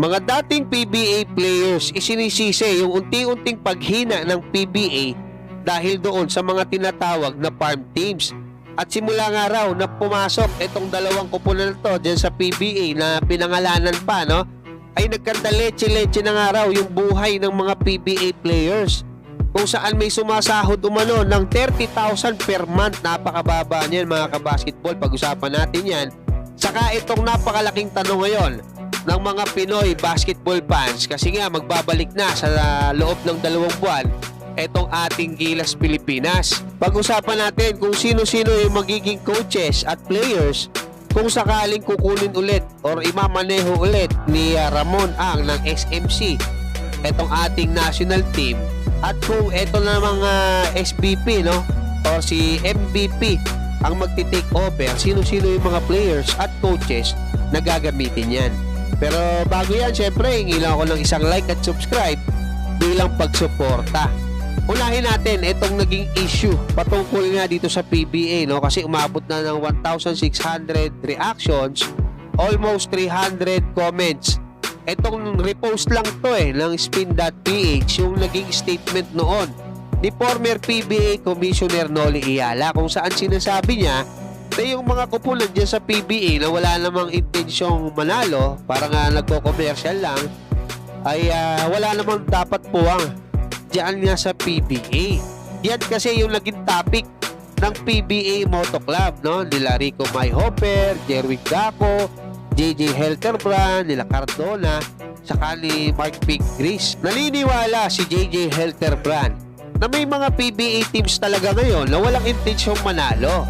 Mga dating PBA players isinisisi yung unti-unting paghina ng PBA dahil doon sa mga tinatawag na farm teams. At simula nga raw na pumasok itong dalawang kupunan to dyan sa PBA na pinangalanan pa no, ay nagkanda leche-leche na nga raw yung buhay ng mga PBA players kung saan may sumasahod umano ng 30,000 per month. Napakababa niyan mga kabasketball. Pag-usapan natin yan. Saka itong napakalaking tanong ngayon ng mga Pinoy basketball fans kasi nga magbabalik na sa loob ng dalawang buwan itong ating Gilas Pilipinas. Pag-usapan natin kung sino-sino yung magiging coaches at players kung sakaling kukunin ulit or imamaneho ulit ni uh, Ramon Ang ng SMC itong ating national team. At kung ito na mga SBP no? Or si MVP ang magti-take over sino-sino yung mga players at coaches na gagamitin yan pero bago yan syempre hingi lang ako ng isang like at subscribe bilang pagsuporta. Unahin natin itong naging issue patungkol nga dito sa PBA no? Kasi umabot na ng 1,600 reactions almost 300 comments. Itong repost lang to eh ng spin.ph yung naging statement noon ni former PBA Commissioner Noli Iyala kung saan sinasabi niya na yung mga kupulan dyan sa PBA na wala namang intensyong manalo para nga nagko-commercial lang ay ah, wala namang dapat puwang dyan nga sa PBA. Yan kasi yung naging topic ng PBA Moto Club no? nila Rico Mayhopper, Jerwin Daco, JJ Helterbrand, nila Cardona, saka ni Mark Big Gris. Naniniwala si JJ Helterbrand na may mga PBA teams talaga ngayon na walang intensyong manalo.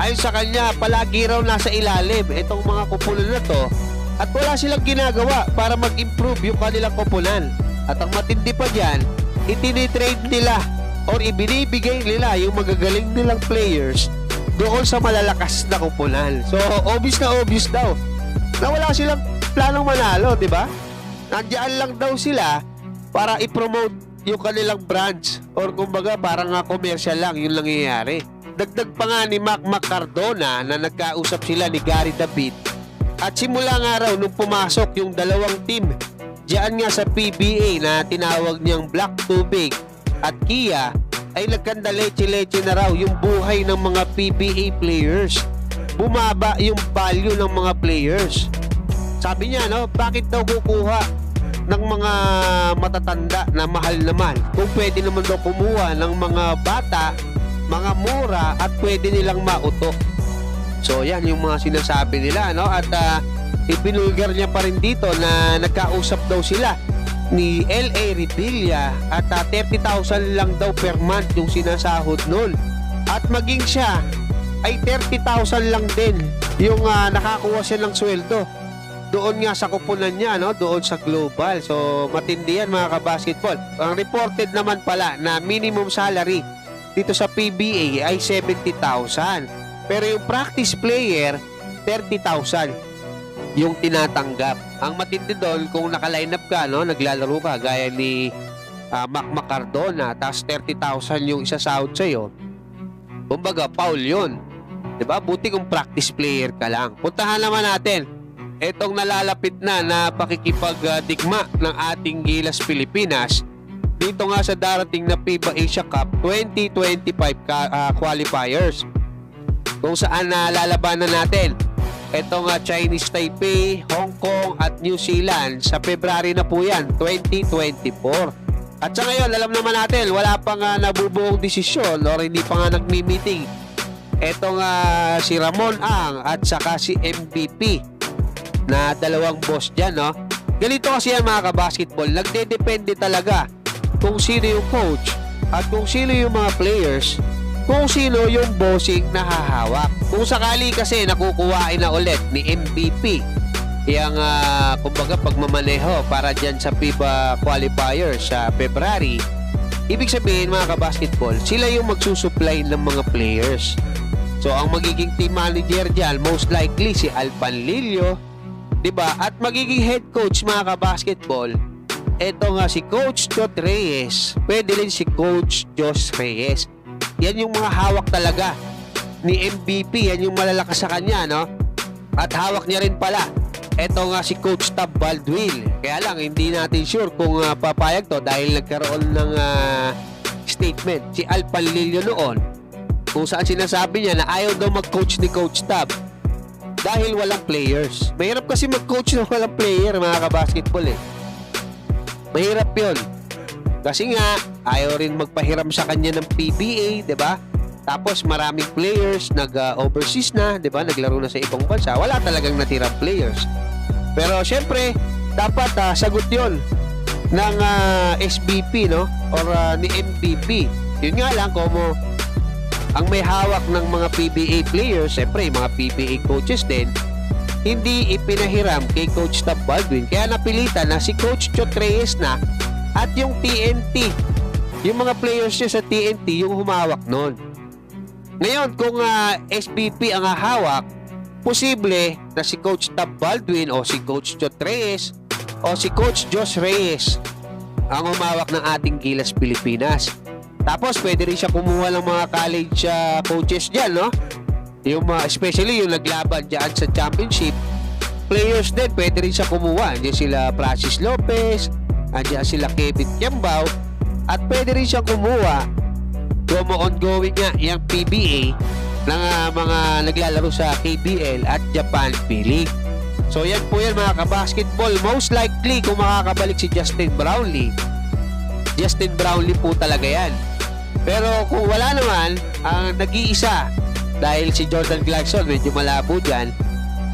Ayon sa kanya, palagi raw nasa ilalim itong mga kupulan na to at wala silang ginagawa para mag-improve yung kanilang kupunan. At ang matindi pa dyan, itinitrade nila or ibinibigay nila yung magagaling nilang players doon sa malalakas na kupunan. So, obvious na obvious daw na wala silang planong manalo, di ba? Nandiyan lang daw sila para i-promote yung kanilang branch or kumbaga parang nga commercial lang yung nangyayari. Dagdag pa nga ni Mac Macardona na nagkausap sila ni Gary David at simula nga raw nung pumasok yung dalawang team diyan nga sa PBA na tinawag niyang Black Tubig at Kia ay nagkanda leche-leche na raw yung buhay ng mga PBA players bumaba yung value ng mga players. Sabi niya, no, bakit daw kukuha ng mga matatanda na mahal naman kung pwede naman daw kumuha ng mga bata, mga mura at pwede nilang mauto. So yan yung mga sinasabi nila no at uh, ipinulgar niya pa rin dito na nagkausap daw sila ni LA Revilla at uh, 30,000 lang daw per month yung sinasahod nun. At maging siya ay 30,000 lang din yung uh, nakakuha siya ng sweldo doon nga sa kupunan niya no doon sa global so matindi yan mga kabasketball ang reported naman pala na minimum salary dito sa PBA ay 70,000 pero yung practice player 30,000 yung tinatanggap. Ang matindi doon kung naka-line up ka no naglalaro ka gaya ni uh, Mac Macardona tapos 30,000 yung isa sahod sa'yo kumbaga foul yun. Ba? Buti kung practice player ka lang. Puntahan naman natin. Itong nalalapit na na pakikipagdigma ng ating Gilas Pilipinas dito nga sa darating na FIBA Asia Cup 2025 ka, uh, qualifiers. Kung saan na lalabanan natin itong Chinese Taipei, Hong Kong at New Zealand sa February na po yan, 2024. At sa ngayon, alam naman natin, wala pa nga nabubuong desisyon or hindi pa nga nagmi-meeting etong uh, si Ramon Ang at saka si MVP na dalawang boss dyan, no? Ganito kasi yan mga kabasketball, nagde-depende talaga kung sino yung coach at kung sino yung mga players, kung sino yung bossing na hahawak. Kung sakali kasi nakukuhain na ulit ni MVP yung uh, kumbaga pagmamaneho para dyan sa FIBA qualifier sa February, ibig sabihin mga kabasketball, sila yung magsusupply ng mga players. So ang magiging team manager diyan most likely si Alpan Lillo, 'di ba? At magiging head coach mga ka-basketball, eto nga si Coach Jot Reyes. Pwede rin si Coach Josh Reyes. Yan yung mga hawak talaga ni MVP, yan yung malalakas sa kanya, no? At hawak niya rin pala eto nga si Coach Tab Baldwin. Kaya lang, hindi natin sure kung ah, papayag to dahil nagkaroon ng ah, statement si Al Panlilio noon kung saan sinasabi niya na ayaw daw mag-coach ni Coach Tab dahil walang players. Mahirap kasi mag-coach na walang player, mga kabasketball eh. Mahirap yun. Kasi nga, ayaw rin magpahiram sa kanya ng PBA, di ba? Tapos maraming players nag-overseas na, di ba? Naglaro na sa ibang bansa. Wala talagang natirang players. Pero syempre, dapat ah, sagot yon ng ah, SBP, no? Or ah, ni MVP. Yun nga lang, kung ang may hawak ng mga PBA players, syempre, mga PBA coaches din, hindi ipinahiram kay Coach Tab Baldwin. Kaya napilitan na si Coach Chot Reyes na at yung TNT. Yung mga players niya sa TNT, yung humawak nun. Ngayon, kung ah, SBP ang hawak, posible na si Coach Tab Baldwin o si Coach Chot Reyes o si Coach Josh Reyes ang humawak ng ating Gilas Pilipinas. Tapos pwede rin siya kumuha ng mga college ah, coaches dyan, no? Yung mga, especially yung naglaban dyan sa championship, players din, pwede rin siya kumuha. Andiyan sila Francis Lopez, andiyan sila Kevin Kiambao, at pwede rin siya kumuha kung ongoing nga yung PBA ng ah, mga naglalaro sa KBL at Japan P-League. So yan po yan mga kabasketball. Most likely kung makakabalik si Justin Brownlee, Justin Brownlee po talaga yan. Pero kung wala naman, ang nag-iisa dahil si Jordan Clarkson medyo malabo dyan,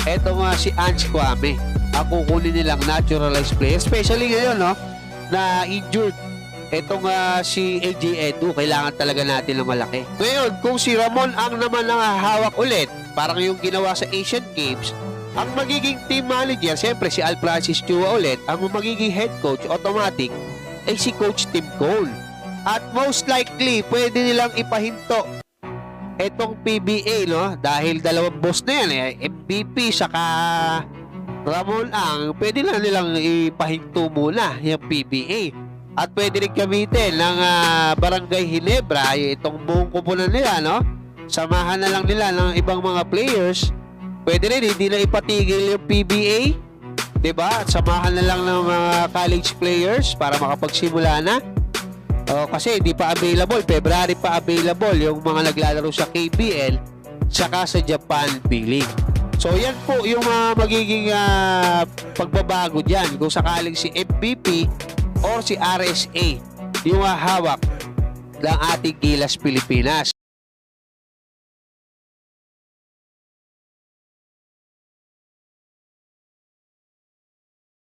eto nga si Ange Kwame. Ang kukunin nilang naturalized player. Especially ngayon, no? Na injured. Eto nga si AJ Edu, kailangan talaga natin ng malaki. Ngayon, kung si Ramon ang naman ang hawak ulit, parang yung ginawa sa Asian Games, ang magiging team manager, siyempre si Al Francis Chua ulit, ang magiging head coach automatic ay si Coach Tim Cole. At most likely, pwede nilang ipahinto etong PBA, no? Dahil dalawang boss na yan, eh. MVP saka Ramon Ang, pwede lang nilang ipahinto muna yung PBA. At pwede rin gamitin ng ah, Barangay Hinebra, itong buong kupunan nila, no? Samahan na lang nila ng ibang mga players. Pwede rin, hindi na ipatigil yung PBA. 'di ba? At samahan na lang ng mga college players para makapagsimula na. O, kasi hindi pa available, February pa available yung mga naglalaro sa KBL saka sa Japan B-League. So yan po yung mga magiging ah, pagbabago diyan kung sakaling si MVP or si RSA yung ah, hawak ng ating Gilas Pilipinas.